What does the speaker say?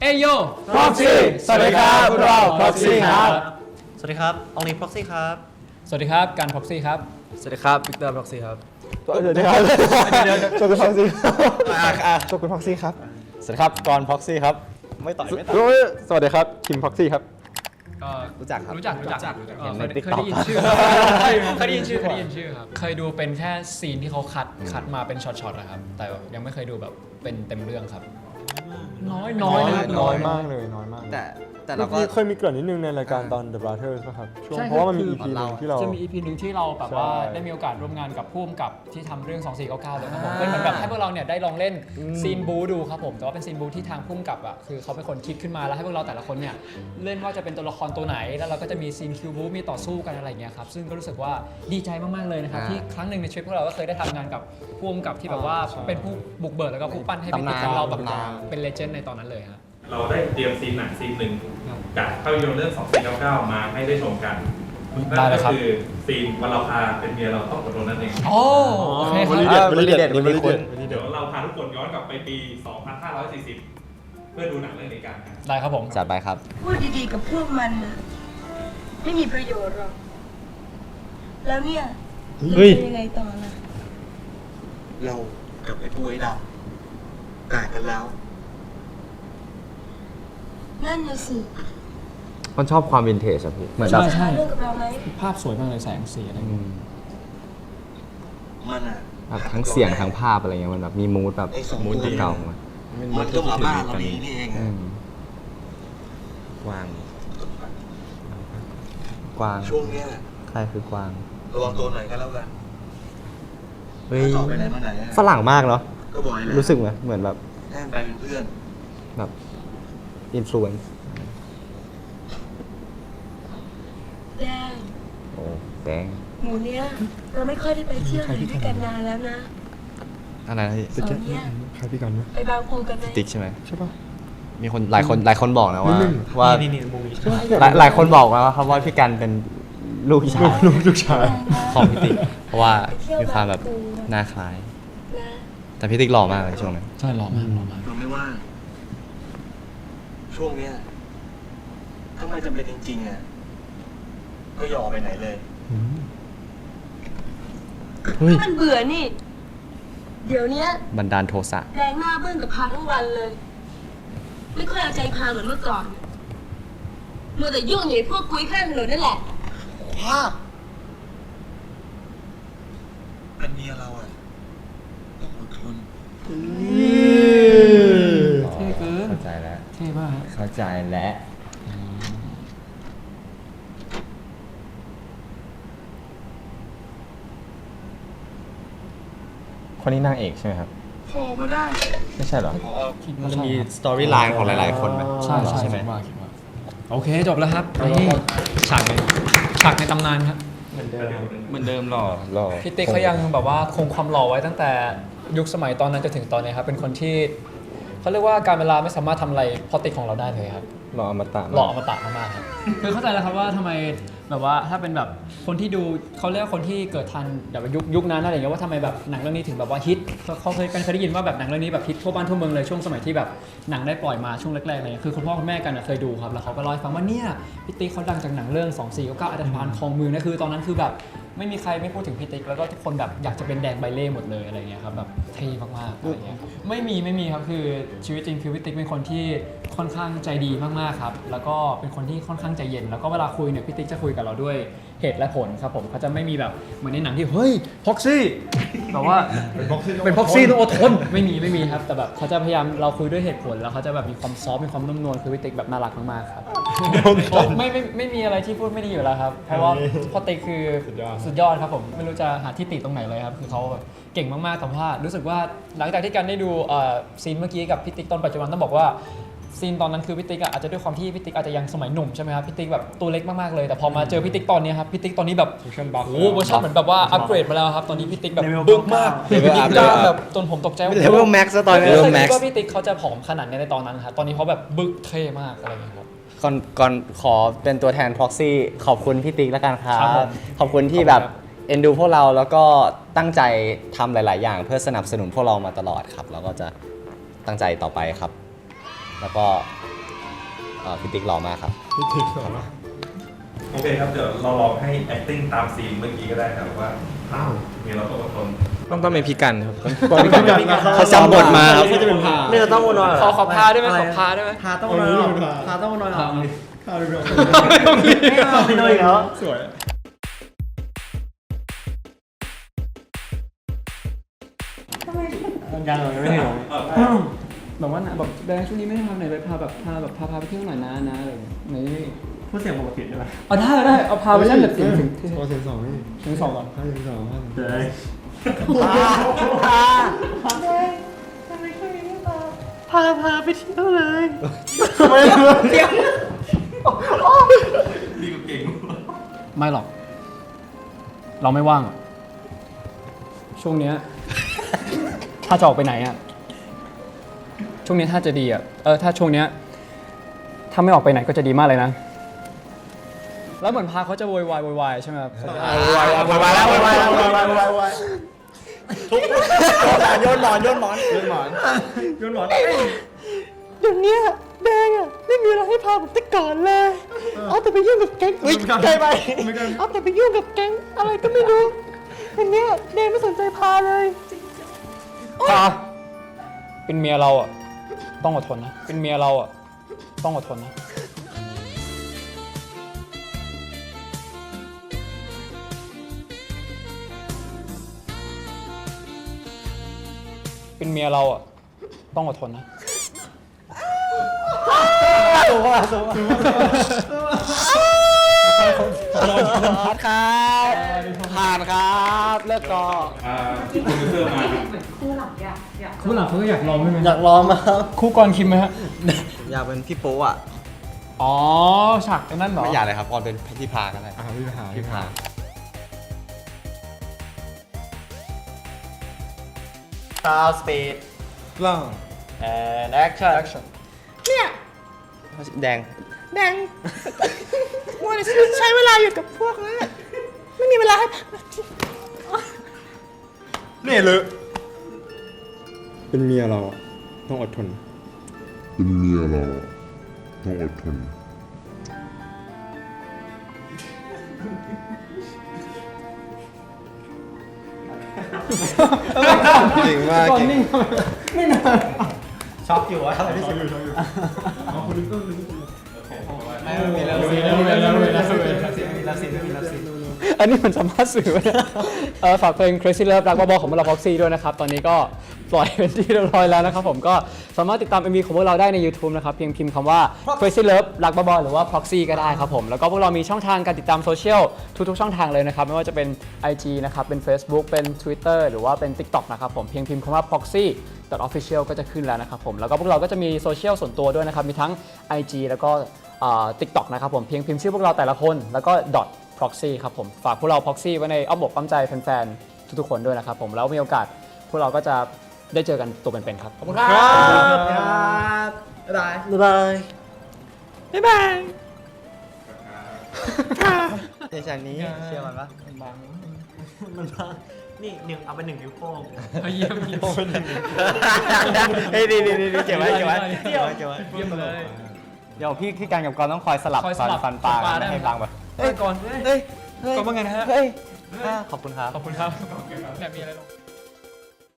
เอยโย Proxy สวัสดีครับพวกเรา Proxy ครับ สวัสดีครับอองลีพ็อกซี่ครับ สวัสดีครับ การพ็อกซี่ครับ สวัสดีครับวิกเตอร์พ็อกซี่ครับสวัสดีครับโชกุนพ็อกซี่โชกุนพ็อกซี่ครับ สวัสดีครับกอนพ็อกซี่ครับ ไม่ต่อยไม่ต่อยสวัสดีครับคิมพ็อกซี่ครับ ก็รู้จักครับรู้จักรู้จักเห็นในเคย TikTok ได้ยินชื่อเคยได้ยินชื่อเคยได้ยินชื่อครับเคยดูเป็นแค่ซีนที่เขาคัดคัดมาเป็นช็อตๆนะครับ แต่ยังไม่เคยดูแบบเป็นเต็มเรื่องครับ น้อยน้อยนะน้อยมากเลยน้อยมากแต่ แต่เราก็เคยมีเกริ่นนิดนึงในรายการตอน The Brothers ป่ะครับช่วงใช่เพราะว่ามันมี คือ EP หนึ่งที่เรา จะมี EP หนึ่งที่เราแบบว่าใช่ ได้มีโอกาสร่วมงานกับผู้กำกับที่ทำเรื่อง 2499เลยครับผมเป็นเหมือนแบบให้พวกเราเนี่ยได้ลองเล่นซีนบูดูครับผมแต่ว่าเป็นซีนบูที่ทางผู้กำกับอะคือเขาเป็นคนคิดขึ้นมาแล้วให้พวกเราแต่ละคนเนี่ยเล่นว่าจะเป็นตัวละครตัวไหน แล้วเราก็จะมีซีนคิวบูมีต่อสู้กันอะไรอย่างเงี้ยครับซึ่งก็รู้สึกว่าดีใจมากๆเลยนะครับที่ครั้งหนึ่งในชีวิตพวกเราก็เคยได้ทำงานกับผู้กำกับที่แบบว่าเป็นผู้บุกเบิกแล้วก็ผู้ปั้นให้เป็นตำนานของเราแบบตำนานเป็นเลเจนด์ในตอนนั้นเลยฮะ เราได้เตรียมซีนหนังซีนหนึ่ง จากภาพยนตร์เรื่อง2499 มาให้ได้ชมกันได้เลยครับ นั่นก็คือซีนวันเราพาเป็นเมียเราต้องอดทนนั่นเอง โอ้โอเคครับ อ่าวันนี้เด็ดวันนี้คุณเดี๋ยวเราพาทุกคนย้อนกลับไปปี 2540 เพื่อดูหนังเรื่องนี้กันนะได้ครับผม จัดไปครับ พูดดีๆกับพวกมันนะไม่มีประโยชน์หรอก แล้วเนี่ยเฮ้ย จะยังไงต่อล่ะ เรากับไอ้ปุ้ยดำต่างกันแล้ว นั่นน่ะสิ มันชอบความวินเทจอะพี่เหมือนแบบ ใช่ใช่เรื่องกับเราไหมภาพสวยมากเลยแสงสีอะไรอืมมันอะแบบทั้งเสียงทั้งภาพอะไรเงี้ยมันแบบมีมูดแบบไอ้สองมูดตัวเก่าเนี่ยๆมามันก็มาบ้านเรานี้นี่เองอือะมกวางกวางช่วงเนี้ยใครคือกวางระวังตัวหน่อยก็แล้วกันเฮ้ยถ้าต่อไปไหนมาไหนอะฝรั่งมากเนาะก็บ่อยแหละรู้สึกไหมเหมือนแบบ แค่ไปเป็นเพื่อนแบบอินฟลูเอนซ์ แดง โอ้ แดงหมูเนี้ยเราไม่ค่อยได้ไปเที่ยวไหนด้วยกันนานแล้วนะ อะไรนะพี่เสาร์เนี้ยใครพี่กันนะไปบางปูกันไหมติ๊กใช่ไหมใช่ป่ะมีคนหลายคนหลายคนบอกนะว่านิดนึงว่าหลายหลายคนบอกนะว่าครับว่าพี่กันเป็นลูกชายลูกลูกชายของพี่ติ๊กเพราะว่ามีความแบบหน้าคล้ายนะแต่พี่ติ๊กหล่อมากเลยช่วงนั้นใช่หล่อมากหล่อมากเราไม่ว่างช่วงเนี้ยถ้าไม่จำเป็นจริงๆอะ ก็อย่าออกไปไหนเลยเฮ้ยมันเบื่อนี่ เดี๋ยวเนี้ยบันดาลโทสะแดงหน้าเบิ้งกับพาทั้งวันเลย ไม่ค่อยเอาใจพาเหมือนเมื่อก่อนมัวแต่ยุ่งอยู่ไอ้พวกกุ้ยข้างถนนนั่นแหละว้าเป็นเมียเราอะต้องอดทนเท่เกินเข้าใจแล้ว เท่มากฮะเข้าใจแล้ว คนนี้นางเอกใช่ไหมครับโผล่มาได้ไม่ใช่เหรอ คิดมัว่านจะใช่มีครับสตอรี่ไลน์ของหลาย ๆ คนไหมใช่ใช่ใช่ไหมคิดว่าคิดว่าโอเคจบแล้วครับนี่ฉากในฉากในตำนานครับ เหมือนเดิมหล่อหล่อพี่ติ๊กเขายังแบบว่าคงความหล่อไว้ตั้งแต่ยุคสมัยตอนนั้นจนถึงตอนนี้ครับเป็นคนที่เขาเรียกว่าการเวลาไม่สามารถทำอะไรพอติ๊กของเราได้เลยครับหล่ออมตะหล่ออมตะมากๆครับคือเข้าใจแล้วครับว่าทำไม แบบว่าถ้าเป็นแบบคนที่ดูเขาเรียกว่าคนที่เกิดทันแบบยุคยุคนั้นอะไรอย่างเงี้ยว่าทำไมแบบหนังเรื่องนี้ถึงแบบว่าฮิตเขาเขาเคยกันเคยได้ยินว่าแบบหนังเรื่องนี้แบบฮิตทั่วบ้านทั่วเมืองเลยช่วงสมัยที่แบบหนังได้ปล่อยมาช่วงแรกๆเลยคือคุณพ่อคุณแม่กันอะเคยดูครับแล้วเขาก็เล่าให้ฟังว่าเนี่ยพี่ติ๊กเขาดังจากหนังเรื่อง2 4 9 9อัตภานคลองเมืองนะคือตอนนั้นคือแบบ ไม่มีใครไม่พูดถึงพี่ติ๊กแล้วก็ทุกคนแบบอยากจะเป็นแดงใบเล่หมดเลยอะไรเงี้ยครับแบบเท่มากๆอะไรเงี้ยไม่มีไม่มีครับคือชีวิตจริงคือพี่ติ๊กเป็นคนที่ค่อนข้างใจดีมากๆครับแล้วก็เป็นคนที่ค่อนข้างใจเย็น แล้วก็เวลาคุยเนี่ยพี่ติ๊กจะคุยกับเราด้วย เหตุและผลครับผมเขาจะไม่มีแบบเหมือนในหนังที่เฮ้ยพ็อกซี่แบบว่าเป็นพ็อกซี่ต้องอดทนไม่มีไม่มีครับ แต่แบบเขาจะพยายามเราคุยด้วยเหตุผลแล้วเขาจะแบบมีความซอฟต์มีความนุ่มนวลคือพี่ติ๊กแบบน่ารักมากๆครับไม่ไม่ไม่มีอะไรที่พูดไม่ดีอยู่แล้วครับ เพราะว่าพ่อติ๊กคือสุดยอดครับผมไม่รู้จะหาที่ติตรงไหนเลยครับคือเขาแบบเก่งมากๆแต่ว่ารู้สึกว่าหลังจากที่กันได้ดูเอ่อซีนเมื่อกี้กับพี่ติ๊กตอนปัจจุบันต้องบอกว่า ซีนตอนนั้นคือพี่ติ๊กอะอาจจะด้วยความที่พี่ติ๊กอาจจะยังสมัยหนุ่มใช่ไหมครับพี่ติ๊กแบบตัวเล็กมากๆเลยแต่พอมาเจอพี่ติ๊กตอนนี้ครับพี่ติ๊กตอนนี้แบบโอ้โหเวอร์ชันเหมือนแบบว่าอัปเกรดมาแล้วครับตอนนี้พี่ติ๊กแบบบึ้งมากพี่ติ๊กกล้ามแบบจนผมตกใจว่าเลเวลแม็กซ์ตอนนี้ไม่เลเคเวยลแม็คิกดซ์ว่าพี่ติ๊กเขาจะผอมขนาดนี้ในตอนนั้นครับตอนนี้เขาแบบบึกเท่มากอะไรอย่างเงี้ยครับ ก่อนก่อนขอเป็นตัวแทน proxy ขอบคุณพี่ติ๊กแล้วกันครัครับผบมขอบคุณที่แบบเอ็นดูพวกเราแล้วก็ตั้งใจทำหลาย ๆ อย่าง เพื่อสนับสนุนพวกเรามาตลอดครับ แล้วก็จะตั้งใจต่อไปครับ แล้วก็เอ่อพี่ติ๊กหล่อมากครับโอเคครับ เดี๋ยวเราลองให้ acting ตามซีนเมื่อกี้ก็ได้ครับว่าอ้าวมีเราต้องอดทนต้องต้องเป็นพี่กันครับเขาจำบทมาครับ ก็จะเป็นพานี่เราต้องวนอยขอขอพาได้ไหมขอพาได้ไหมพาต้องวนอยพาต้องวนอยพามาข้าวเรือไม่น้อยเหรอสวยยังไม่เหรอ แบบว่าน่ะแบบแบงค์ช่วงนี้ไม่ได้ทำไหนไปพาแบบพาแบบพาพาไปเที่ยวหน่อยนะนะอะไรอย่างเงี้ยนี่พูดเสียงปกติได้ไหมเอาได้ได้เอาพาไปเล่นแบบเสียงถึงพอเสียงสองนี่ถึงสองก่อนถ้าเสียงสองถ้าเสียงสองพาพาไปเที่ยวเลยนี่ก็เก่งไม่หรอก เราไม่ว่างอะช่วงเนี้ยถ้าจะออกไปไหนอะ ช่วงนี้ถ้าจะดีอะเออถ้าช่วงเนี้ยถ้าไม่ออกไปไหนก็จะดีมากเลยนะ แล้วเหมือนพาเขาจะโวยวายโวยวายใช่ไหมครับโวยวายโวยวายแล้วโวยวายแล้วโวยวายโวยวายโยนหมอนโยนหมอนเล่นหมอนโยนหมอนเดี๋ยวเนี้ยแดงอะไม่มีอะไรให้พาผมแต่ก่อนเลย เอาแต่ไปยุ่งกับแก๊งเฮ้ยใกล้ไปเอาแต่ไปยุ่งกับแก๊งอะไรก็ไม่รู้อันเนี้ยแดงไม่สนใจพาเลย พาเป็นเมียเราอะ ต้องอดทนนะ เป็นเมียเราอะ ต้องอดทนนะ เป็นเมียเราอะ ต้องอดทนนะพัดครับผ่านครับ เลิกก่อนอ่าโปรดิวเซอร์มาคู่หลัง เขาก็อยากลองใช่ไหมอยากลองมาครับคู่กรคิมไหมฮะ อยากเป็นพี่โป๊อะอ๋อฉากไอ้นั่นเหรอไม่อยากเลยครับก่อนเป็นพี่พากันเลยอ่าพี่พาพี่พาซาวสปีดกล้อง and action action แดง แดงมัวแต่ใช้เวลาอยู่กับพวกนั้นอะไม่มีเวลาให้นี่เลย เป็นเมียเราอะต้องอดทน เป็นเมียเราอะต้องอดทน เก่งมากเก่งช็อกอยู่วะอันนี้มั อันสัมภาษณ์สื่อไหมเนี่ยเออฝากเพลง Crazy Love รักบ้าๆของพวกเรา Proxy ด้วยนะครับ ตอนนี้ก็ปล่อยเป็นที่เรียบร้อยแล้วนะครับผมก็สามารถติดตาม MV ของพวกเราได้ใน YouTube นะครับ เพียงพิมพ์คำว่า Crazy Love รักบ้าๆหรือว่า Proxy ก็ได้ครับผมแล้วก็พวกเรามีช่องทางการติดตามโซเชียลทุกๆช่องทางเลยนะครับ ไม่ว่าจะเป็น IG นะครับเป็น Facebook เป็น Twitter หรือว่าเป็น TikTok นะครับผมเพียงพิมพ์คำว่า Proxy official ก็จะขึ้นแล้วนะครับผมแล้วก็พวกเราก็จะมีโซเชียลส่วนตัวด้วยนะครับมีทั้ง IG แล้วก็ติ๊กต็อกนะครับผมเพียงพิมพ์ชื่อพวกเราแต่ละคนแล้วก็ dot proxy ครับผม ฝากพวกเรา proxy ไว้ในอ้อมอกอ้อมใจแฟนๆ ทุกๆ คนด้วยนะครับผม แล้วมีโอกาสพวกเราก็จะได้เจอกันตัวเป็นๆ ครับ ขอบคุณครับครับ บ๊ายบาย บ๊ายบายบ๊ายบายในฉากนี้เชื่อมันปะมันบางมันบางนี่หนึ่งเอาไปหนึ่งนิ้วโป้งเยี่ยมเยี่ยมเฮ้ยดีดีดีเก็บไว้เก็บไว้เยี่ยมเก็บไว้เยี่ยมเลย เดี๋ยวพี่พี่การกับกรต้องคอยสลับคอยสฟันลับฟันปลาฟันปลาไม่ให้ ได้บางแบบเฮ้ยก่อนเฮ้ยก่อนว่าไงนะฮะ เฮ้ยอ่าขอบคุณครับ ขอบคุณครับแบบมีอะไรลง